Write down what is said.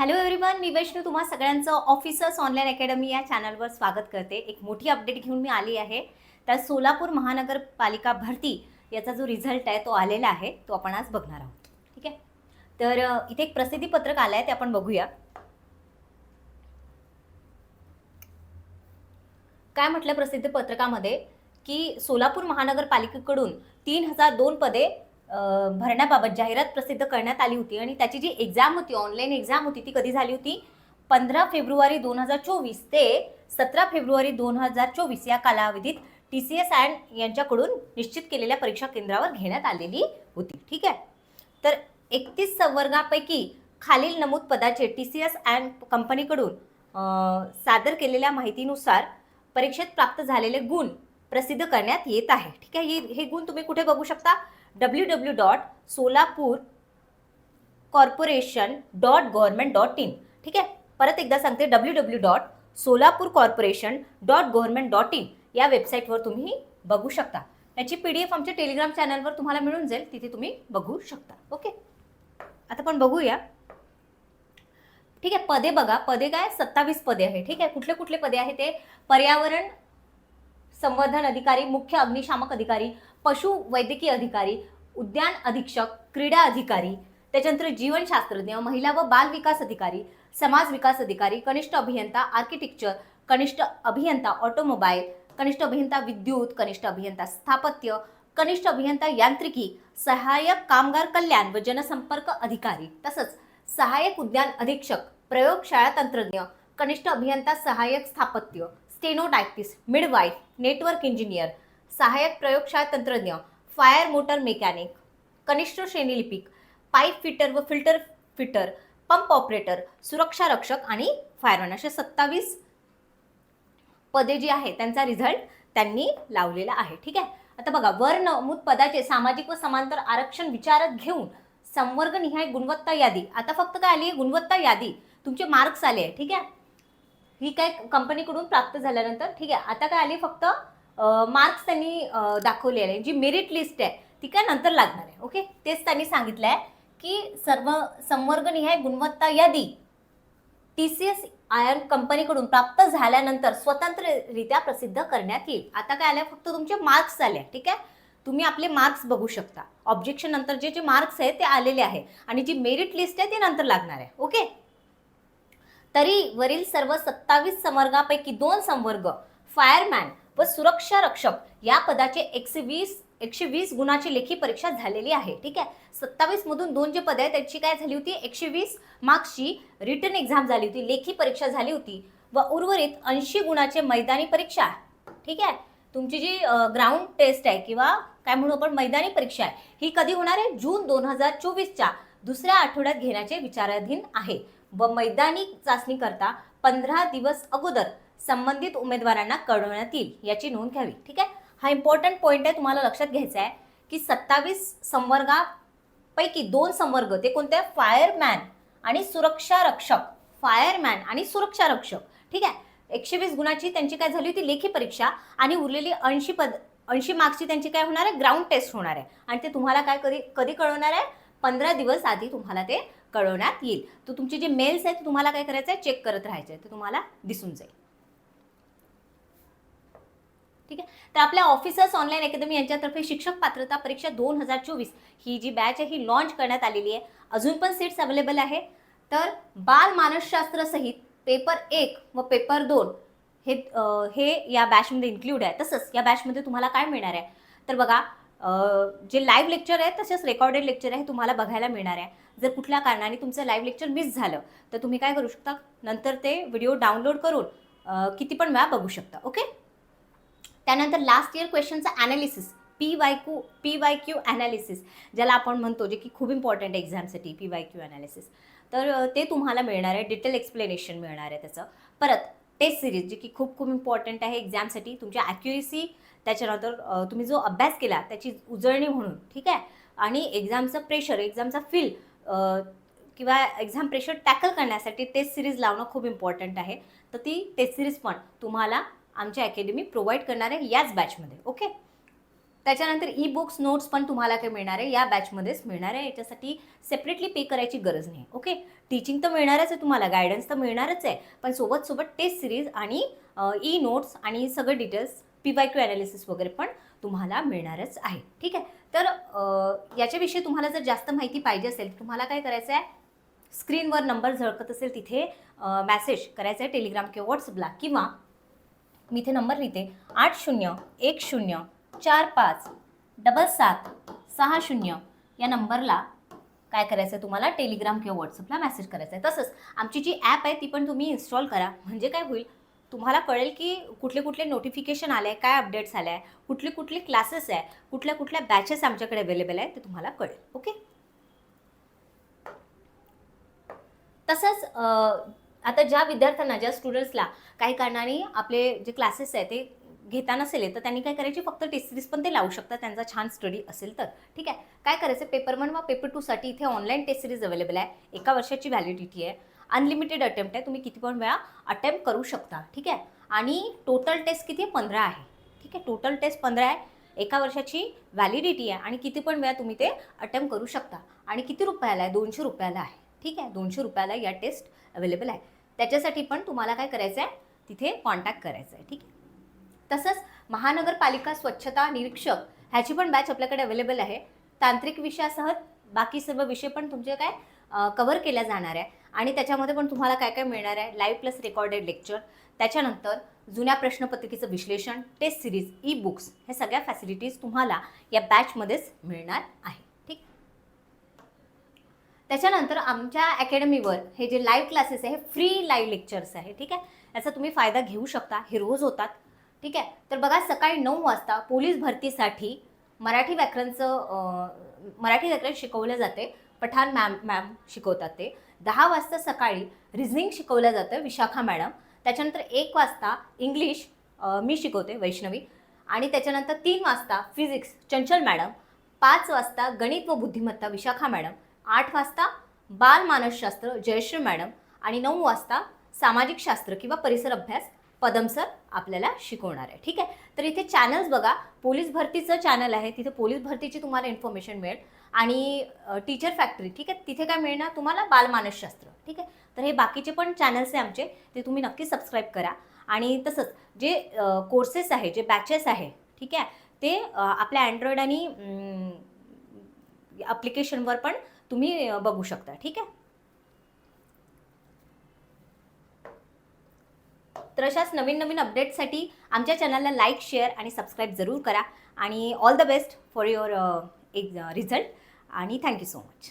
Hello everyone मी वैष्णू. तुम्हा सगळ्यांचं officers online academy या चॅनलवर स्वागत करते. एक मोठी अपडेट घेऊन मी आली आहे. तर सोलापूर महानगरपालिका भरती याचा जो रिझल्ट आहे तो आलेला आहे. तो आपण आज बघणार आहोत. ठीक आहे? तर इथे एक प्रसिद्धी पत्रक आलं आहे ते आपण बघूया. काय म्हटलं प्रसिद्धी पत्रकामध्ये? की सोलापूर महानगरपालिकेकडून तीन हजार दोन पदे भरण्याबाबत जाहिरात प्रसिद्ध करण्यात आली होती आणि त्याची जी एक्झाम होती ऑनलाईन एक्झाम होती ती कधी झाली होती? पंधरा फेब्रुवारी दोन हजार चोवीस ते सतरा फेब्रुवारी दोन हजार चोवीस या कालावधीत टी सी एस अँड यांच्याकडून निश्चित केलेल्या परीक्षा केंद्रावर घेण्यात आलेली होती. ठीक आहे? तर एकतीस संवर्गापैकी खालील नमूद पदाचे टी सी एस अँड कंपनीकडून सादर केलेल्या माहितीनुसार परीक्षेत प्राप्त झालेले गुण प्रसिद्ध करण्यात येत आहे. ठीक आहे? हे हे गुण तुम्ही कुठे बघू शकता? W W dot Solapur corporation dot government dot in ठीक आहे? परत एकदा सांगते W W dot Solapur corporation dot government dot in या वेबसाईटवर तुम्ही बघू शकता. याची पी डी एफ आमच्या टेलिग्राम चॅनलवर तुम्हाला मिळून जाईल तिथे तुम्ही बघू शकता. ओके आता पण बघूया. ठीक आहे? पदे बघा. पदे काय? सत्तावीस पदे आहे ठीक आहे? कुठले कुठले पदे आहे ते? पर्यावरण संवर्धन अधिकारी मुख्य अग्निशामक अधिकारी पशु वैद्यकीय अधिकारी उद्यान अधीक्षक क्रीडा अधिकारी त्याच्यानंतर जीवनशास्त्रज्ञ महिला व बाल विकास अधिकारी समाज विकास अधिकारी कनिष्ठ अभियंता आर्किटेक्चर कनिष्ठ अभियंता ऑटोमोबाईल कनिष्ठ अभियंता विद्युत कनिष्ठ अभियंता स्थापत्य कनिष्ठ अभियंता यांत्रिकी सहाय्यक कामगार कल्याण व जनसंपर्क अधिकारी तसंच सहाय्यक उद्यान अधीक्षक प्रयोगशाळा तंत्रज्ञ कनिष्ठ अभियंता सहाय्यक स्थापत्य स्टेनोटायपिस्ट मिडवाईफ नेटवर्क इंजिनियर सहाय्यक प्रयोगशाळा तंत्रज्ञ फायर मोटर मेकॅनिक कनिष्ठ श्रेणी लिपिक पाईप फिटर व फिल्टर फिटर पंप ऑपरेटर सुरक्षा रक्षक आणि फायरमॅन असे सत्तावीस पदे जी आहे त्यांचा रिझल्ट त्यांनी लावलेला आहे. ठीक आहे? आता बघा वर नमूद पदाचे सामाजिक व समांतर आरक्षण विचारात घेऊन संवर्गनिहाय गुणवत्ता यादी. आता फक्त काय आली आहे? गुणवत्ता यादी. तुमचे मार्क्स आले आहे. ठीक आहे? ही काय कंपनीकडून प्राप्त झाल्यानंतर ठीक आहे? आता काय आली फक्त मार्क्स त्यांनी दाखवलेले आहे जी मेरिट लिस्ट आहे ती काय नंतर लागणार आहे ओके तेच त्यांनी सांगितलं आहे की सर्व संवर्गनिहाय गुणवत्ता यादी. टी सी एस आयन कंपनीकडून प्राप्त झाल्यानंतर स्वतंत्ररित्या प्रसिद्ध करण्यात येईल. आता काय आलं फक्त तुमचे मार्क्स आले ठीक आहे? तुम्ही आपले मार्क्स बघू शकता. ऑब्जेक्शन नंतर जे जे मार्क्स आहेत ते आलेले आहे. आणि जी मेरिट लिस्ट आहे ते नंतर लागणार आहे ओके तरी वरील सर्व सत्तावीस संवर्गापैकी दोन संवर्ग फायरमॅन व सुरक्षा रक्षक या पदाचे एकशे वीस एकशे वीस गुणाची लेखी परीक्षा झालेली आहे. ठीक आहे? सत्तावीस मधून दोन जे पद आहेत त्याची काय झाली होती? एकशे वीस मार्क्सची रिटर्न एक्झाम झाली होती. लेखी परीक्षा झाली होती. व उर्वरित ऐंशी गुणाचे मैदानी परीक्षा ठीक आहे? तुमची जी ग्राउंड टेस्ट आहे किंवा काय म्हणू आपण मैदानी परीक्षा आहे ही कधी होणार आहे? जून दोन हजार चोवीसच्या दुसऱ्या आठवड्यात घेण्याचे विचाराधीन आहे. व मैदानी चाचणी करता पंधरा दिवस अगोदर संबंधित उमेदवारांना कळवण्यात येईल याची नोंद घ्यावी. ठीक आहे? हा इम्पॉर्टंट पॉईंट आहे तुम्हाला लक्षात घ्यायचा आहे की सत्तावीस संवर्गापैकी दोन संवर्ग ते कोणते फायरमॅन आणि सुरक्षा रक्षक फायरमॅन आणि सुरक्षा रक्षक ठीक आहे? एकशे वीस गुणाची त्यांची काय झाली होती? लेखी परीक्षा आणि उरलेली ऐंशी पद ऐंशी मार्क्सची त्यांची काय होणार आहे? ग्राउंड टेस्ट होणार आहे. आणि ते तुम्हाला काय कधी कधी कळवणार आहे? पंधरा दिवस आधी तुम्हाला ते कळवण्यात येईल. तर तुमचे जे मेल्स आहेत ते तुम्हाला काय करायचं आहे चेक करत राहायचे ते तुम्हाला दिसून जाईल. ठीक आहे? तर आपल्या ऑफिसर्स ऑनलाईन अकॅदमी यांच्यातर्फे शिक्षक पात्रता परीक्षा दोन हजार चोवीस ही जी बॅच आहे ही लॉन्च करण्यात आलेली आहे. अजून पण सीट्स अवेलेबल आहे. तर बाल मानसशास्त्र सहित पेपर एक व पेपर दोन हे हे या बॅचमध्ये इन्क्लूड आहे. तसंच या बॅचमध्ये तुम्हाला काय मिळणार आहे? तर बघा जे लाईव्ह लेक्चर आहे तसेच रेकॉर्डेड लेक्चर आहे तुम्हाला बघायला मिळणार आहे. जर कुठल्या कारणाने तुमचं लाईव्ह लेक्चर मिस झालं तर तुम्ही काय करू शकता? नंतर ते व्हिडिओ डाउनलोड करून किती पण वेळा बघू शकता. ओके त्यानंतर last year क्वेश्चनचं analysis P Y Q P Y Q analysis ज्याला आपण म्हणतो जे की खूप इम्पॉर्टंट आहे एक्झामसाठी पी वाय क्यू ॲनालिसिस तर ते तुम्हाला मिळणार आहे डिटेल एक्सप्लेनेशन मिळणार आहे त्याचं. परत टेस्ट सिरीज जे की खूप खूप इम्पॉर्टंट आहे एक्झामसाठी तुमची ॲक्युरेसी त्याच्यानंतर तुम्ही जो अभ्यास केला त्याची उजळणी म्हणून ठीक आहे? आणि एक्झामचं प्रेशर एक्झामचा फील किंवा एक्झाम प्रेशर टॅकल करण्यासाठी टेस्ट सिरीज लावणं खूप इम्पॉर्टंट आहे. तर ती टेस्ट सिरीज पण तुम्हाला आमच्या अकॅडमी प्रोव्हाइड करणार आहे याच बॅचमध्ये ओके त्याच्यानंतर ई बुक्स नोट्स पण तुम्हाला काय मिळणार आहे या बॅचमध्येच मिळणार आहे. याच्यासाठी सेपरेटली पे करायची गरज नाही ओके टीचिंग तर मिळणारच आहे तुम्हाला गायडन्स तर मिळणारच आहे. पण सोबत सोबत टेस्ट सिरीज आणि ई नोट्स आणि सगळं details P Y Q analysis वगैरे पण तुम्हाला मिळणारच आहे ठीक आहे? तर याच्याविषयी तुम्हाला जर जास्त माहिती पाहिजे असेल तर तुम्हाला काय करायचं आहे? स्क्रीनवर नंबर झळकत असेल तिथे मॅसेज करायचा आहे टेलिग्राम किंवा व्हॉट्सअपला किंवा मी इथे नंबर लिहिते. आठ शून्य एक शून्य चार पाच डबल सात सहा शून्य. या नंबरला काय करायचं आहे तुम्हाला? टेलिग्राम किंवा व्हॉट्सअपला मेसेज करायचा आहे तसंच आमची जी ॲप आहे ती पण तुम्ही इन्स्टॉल करा. म्हणजे काय होईल? तुम्हाला कळेल की कुठले कुठले नोटिफिकेशन आले आहे काय अपडेट्स आले आहे कुठले कुठले क्लासेस आहे कुठल्या कुठल्या बॅचेस आमच्याकडे अवेलेबल आहे ते तुम्हाला कळेल. ओके तसंच आता ज्या विद्यार्थ्यांना ज्या स्टुडंट्सला काही कारणाने आपले जे क्लासेस आहे ते घेता नसेल तर त्यांनी काय करायची? फक्त टेस्ट सिरीज पण ते लावू शकतात. त्यांचा छान स्टडी असेल तर. ठीक आहे? काय करायचं? पेपर वन वा पेपर टूसाठी इथे ऑनलाईन टेस्ट सिरीज अवेलेबल आहे. एका वर्षाची व्हॅलिडिटी आहे. अनलिमिटेड अटेम्प्ट आहे. तुम्ही किती पण वेळा अटेम्प्ट करू शकता. ठीक आहे? आणि टोटल टेस्ट किती आहे? पंधरा आहे. ठीक आहे? टोटल टेस्ट पंधरा आहे. एका वर्षाची व्हॅलिडिटी आहे. आणि किती पण वेळा तुम्ही ते अटेम्प्ट करू शकता. आणि किती रुपयाला आहे? दोनशे रुपयाला आहे. ठीक आहे? दोनशे रुपयाला या टेस्ट अवेलेबल आहे. त्याच्यासाठी पण तुम्हाला काय करायचं आहे तिथे कॉन्टॅक्ट करायचं आहे ठीक आहे? तसंच महानगरपालिका स्वच्छता निरीक्षक ह्याची पण बॅच आपल्याकडे अवेलेबल आहे. तांत्रिक विषयासह बाकी सर्व विषय पण तुमचे काय कवर केल्या जाणार आहे. आणि त्याच्यामध्ये पण तुम्हाला काय काय मिळणार आहे? लाईव्ह प्लस रेकॉर्डेड लेक्चर त्याच्यानंतर जुन्या प्रश्नपत्रिकेचं विश्लेषण टेस्ट सिरीज ई बुक्स हे सगळ्या फॅसिलिटीज तुम्हाला या बॅचमध्येच मिळणार आहे. त्याच्यानंतर आमच्या अकॅडमीवर हे जे लाईव्ह क्लासेस आहे हे फ्री लाईव्ह लेक्चर्स आहे ठीक आहे? याचा तुम्ही फायदा घेऊ शकता हे रोज होतात ठीक आहे? तर बघा सकाळी नऊ वाजता पोलीस भरतीसाठी मराठी व्याकरणचं मराठी व्याकरण शिकवलं जाते. पठाण मॅम मॅम शिकवतात ते. दहा वाजता सकाळी रिझनिंग शिकवलं जातं विशाखा मॅडम त्याच्यानंतर एक वाजता इंग्लिश मी शिकवते वैष्णवी. आणि त्याच्यानंतर तीन वाजता फिजिक्स चंचल मॅडम पाच वाजता गणित व बुद्धिमत्ता विशाखा मॅडम आठ वाजता बालमानसशास्त्र जयश्री मॅडम आणि नऊ वाजता सामाजिक शास्त्र किंवा परिसर अभ्यास पदम सर आपल्याला शिकवणार आहे. ठीक आहे? तर इथे चॅनल्स बघा. पोलीस भरतीचं चॅनल आहे. तिथे पोलीस भरतीची तुम्हाला इन्फॉर्मेशन मिळेल. आणि टीचर फॅक्टरी ठीक आहे? तिथे काय मिळणार तुम्हाला बालमानसशास्त्र ठीक आहे? तर हे बाकीचे पण चॅनल्स आहे आमचे. ते तुम्ही नक्की सबस्क्राईब करा. आणि तसंच जे कोर्सेस आहे जे बॅचेस आहे ठीक आहे? ते आपल्या अँड्रॉइड आणि ॲप्लिकेशनवर पण तुम्ही बघू शकता ठीक आहे? तर अशाच नवीन नवीन अपडेट्ससाठी आमच्या चॅनलला लाईक शेअर आणि सबस्क्राईब जरूर करा. आणि all the best for your एक रिझल्ट. आणि थँक्यू सो मच.